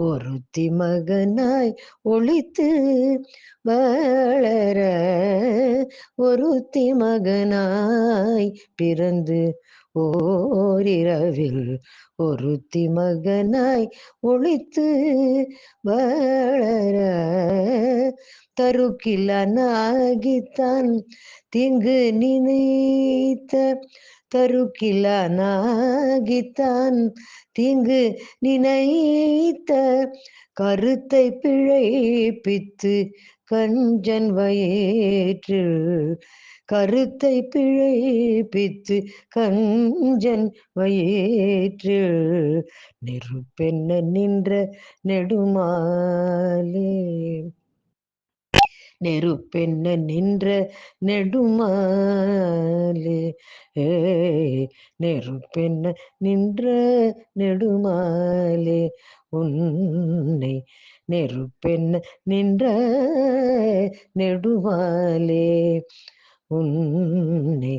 ஒருத்தி மகனாய் ஒழித்து வளர ஒருத்தி மகனாய் பிறந்து ஓரிரவில் ஒருத்தி மகனாய் ஒழித்து வளர தருக்கிலனாகித்தான் தீங்கு நினைத்த தருக்கிலனாகித்தான் தீங்கு நினைத்த கருத்தை பிழைப்பித்து கஞ்சன் வயிற்றில் கருத்தை பிழைப்பித்து கஞ்சன் வயிற்றில் நெருப்பென்ன நின்ற நெடுமாலே? நெருப்பென்ன நின்ற நெடுமாலே? நெருப்பென்ன நின்ற நெடுமாலே? உன்னை நெருப்பென்ன நின்ற நெடுமாலே? உன்னை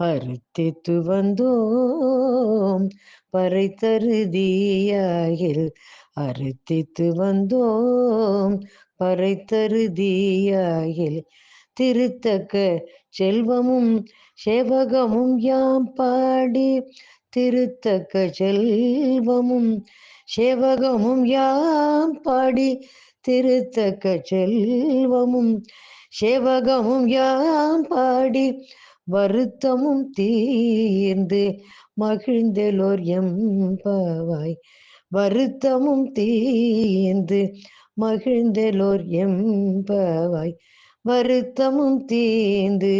அறுத்தித்து வந்தோம் பறை தருதியாயில் அறுத்தித்து வந்தோம் பறை தருதியாயில் திருத்தக்க செல்வமும் சேவகமும் யாம் பாடி திருத்தக்க செல்வமும் சேவகமும் யாம் பாடி திருத்தக்க செல்வமும் சேவகமும் யாம் பாடி வருத்தமும் தீர்ந்து மகிழ்ந்தெலோர் எம்பவாய் வருத்தமும் தீர்ந்து மகிழ்ந்தெலோர் எம்பவாய் வருத்தமும் தீந்து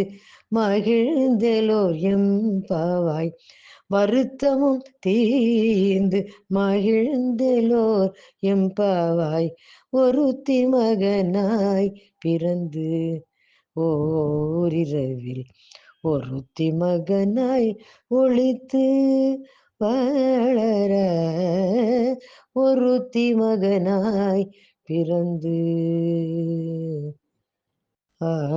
மகிழ்ந்தலோர் எம்பவாய் வருத்தமும் தீந்து மகிழ்ந்தலோர் எம்பவாய் ஒருத்தி மகனாய் பிறந்து ஓரிரவில் ஒருத்தி மகனாய் ஒழித்து வளர ஒருத்தி மகனாய் பிறந்து uh,